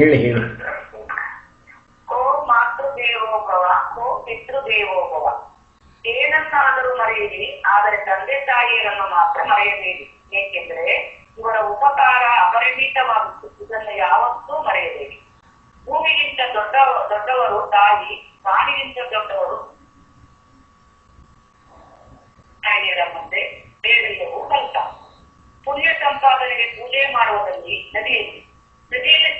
ಹೇಳಿ ಹೇಳಿ. ದೇವೋಗವ ಓ ಕೋ ಪಿತೃದೇವೋಭವ ಏನನ್ನಾದರೂ ಮರೆಯಿರಿ, ಆದರೆ ತಂದೆ ತಾಯಿಯರನ್ನು ಮಾತ್ರ ಮರೆಯಬೇಡಿ. ಏಕೆಂದರೆ ಇವರ ಉಪಕಾರ ಅಪರಿಮಿತವಾಗುತ್ತದೆ. ಇದನ್ನು ಯಾವತ್ತೂ ಮರೆಯಬೇಡಿ. ಭೂಮಿಗಿಂತ ದೊಡ್ಡ, ದೊಡ್ಡವರು ತಾಯಿ, ಪ್ರಾಣಿಗಿಂತ ದೊಡ್ಡವರು ತಾಯಿಯರ ಮುಂದೆ ಬೇರೆಲ್ಲವೂ ಕಲ್ಪ ಪುಣ್ಯ ಸಂಪಾದನೆಗೆ ಪೂಜೆ ಮಾಡುವುದರಲ್ಲಿ ನದಿಯಲ್ಲಿ ನದಿಯಲ್ಲಿ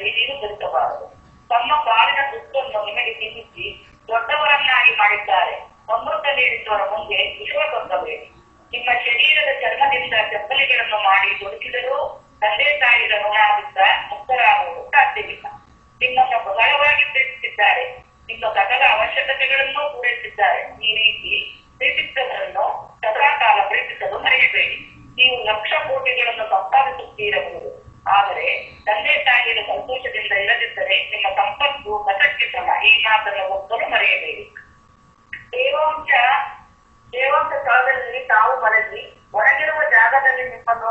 ತಾಯಿಯರ ಕಣ್ಣಲ್ಲಿ ನೀರು ಬೆರೆಸಬಾರದು ತಮ್ಮ ಬಾಳಿನ ದುಷ್ಟನ್ನು ನಿಮಗೆ ತಿನ್ನಿಸಿ ದೊಡ್ಡವರನ್ನಾಗಿ ಮಾಡಿದ್ದಾರೆ. ಅಮೃತ ನೀಡಿದ್ದವರ ಮುಂದೆ ವಿಶ್ವ ಕೊಟ್ಟಬೇಡಿ ನಿಮ್ಮ ಶರೀರದ ಚರ್ಮದಿಂದ ಚಪ್ಪಲಿಗಳನ್ನು ಮಾಡಿ ದೊರಕಿದರೂ ತಂದೆ ತಾಯಿಗಳ ಋಣದಿಂದ ಮುಕ್ತರಾಗುವುದು ಸಾಧ್ಯವಿಲ್ಲ. ನಿಮ್ಮನ್ನು ಬಹಳವಾಗಿ ಪ್ರೀತಿಸಿದ್ದಾರೆ. ನಿಮ್ಮ ಸಕಲ ಅವಶ್ಯಕತೆಗಳನ್ನು ಪೂರೈಸಿದ್ದಾರೆ. ಈ ರೀತಿ ಪ್ರೀತಿಸಿದವರನ್ನು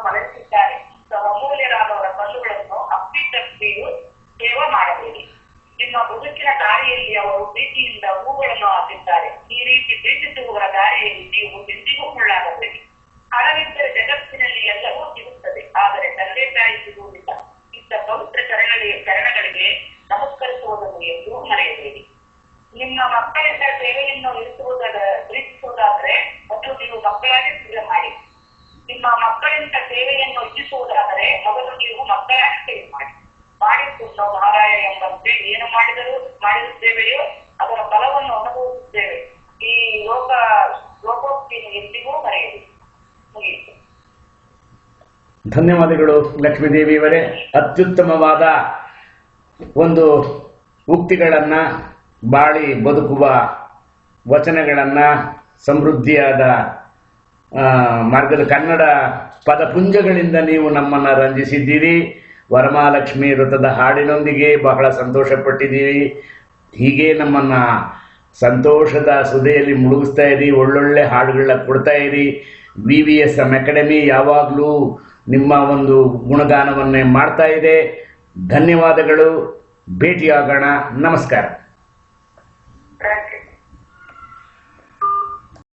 ಮಲಗಿಸಿದ್ದಾರೆ ಇಂಥ ಅಮೂಲ್ಯರಾದವರ ಕಲ್ಲುಗಳನ್ನು ಅಪ್ಪಿತಪ್ಪಿಯೂ ಸೇವೆ ಮಾಡಬೇಡಿ. ನಿಮ್ಮ ಬದುಕಿನ ದಾರಿಯಲ್ಲಿ ಅವರು ಪ್ರೀತಿಯಿಂದ ಹೂಗಳನ್ನು ಹಾಕಿದ್ದಾರೆ. ಈ ರೀತಿ ಪ್ರೀತಿಸುವವರ ದಾರಿಯಲ್ಲಿ ನೀವು ಎಂದಿಗೂ ಮುಳ್ಳಾಗಬೇಡಿ ಹಣವಿದ್ದರೆ ಜಗತ್ತಿನಲ್ಲಿ ಎಲ್ಲವೂ ಸಿಗುತ್ತದೆ. ಆದರೆ ತಂದೆ ತಾಯಿ ಸಿಗುವುದಿಲ್ಲ. ಇಂಥ ಪವಿತ್ರ ಚರಣಗಳಿಗೆ ಚರಣಗಳಿಗೆ ನಮಸ್ಕರಿಸುವುದನ್ನು ಎಂದು ಮರೆಯಬೇಡಿ. ನಿಮ್ಮ ಮಕ್ಕಳಿಂದ ಸೇವೆಯನ್ನು ಇರಿಸುವುದರ ಪ್ರೀತಿಸುವುದಾದ್ರೆ ಮೊದಲು ನೀವು ಮಕ್ಕಳಾಗಿ ಸೇವೆ ಮಾಡಿ ನಿಮ್ಮ ಮಕ್ಕಳಿಂದ ಇಚ್ಛಿಸುವುದಾದರೆ ಮೊದಲು ನೀವು ಮಕ್ಕಳ ಸೇವೆ ಮಾಡಿ. ಮಾಡಿಕೊಂಡು ಮಹಾರಾಯ ಎಂಬಂತೆ ಏನು ಮಾಡಿದರೂ ಮಾಡಿರುತ್ತೇವೆಯೋ ಅದರ ಫಲವನ್ನು ಅನುಭವಿಸುತ್ತೇವೆ. ಈ ಲೋಕ, ಲೋಕೋಕ್ತಿಯನ್ನು ಎಂದಿಗೂ ಮರೆಯಲಿ ಮುಗಿಯಿತು. ಧನ್ಯವಾದಗಳು ಲಕ್ಷ್ಮೀದೇವಿಯವರೇ ಅತ್ಯುತ್ತಮವಾದ ಒಂದು ಉಕ್ತಿಗಳನ್ನ, ಬಾಳಿ ಬದುಕುವ ವಚನಗಳನ್ನ, ಸಮೃದ್ಧಿಯಾದ ಮಾರ್ಗದ ಕನ್ನಡ ಪದಪುಂಜಗಳಿಂದ ನೀವು ನಮ್ಮನ್ನು ರಂಜಿಸಿದ್ದೀರಿ. ವರಮಹಾಲಕ್ಷ್ಮಿ ವೃತದ ಹಾಡಿನೊಂದಿಗೆ ಬಹಳ ಸಂತೋಷಪಟ್ಟಿದ್ದೀರಿ. ಹೀಗೆ ನಮ್ಮನ್ನ ಸಂತೋಷದ ಸುದೆಯಲ್ಲಿ ಮುಳುಗಿಸ್ತಾ ಇರಿ, ಒಳ್ಳೊಳ್ಳೆ ಹಾಡುಗಳನ್ನ ಕೊಡ್ತಾ ಇರಿ. V V S M academy ಯಾವಾಗಲೂ ನಿಮ್ಮ ಒಂದು ಗುಣಗಾನವನ್ನೇ ಮಾಡ್ತಾ ಇದೆ. ಧನ್ಯವಾದಗಳು. ಭೇಟಿಯಾಗೋಣ. ನಮಸ್ಕಾರ.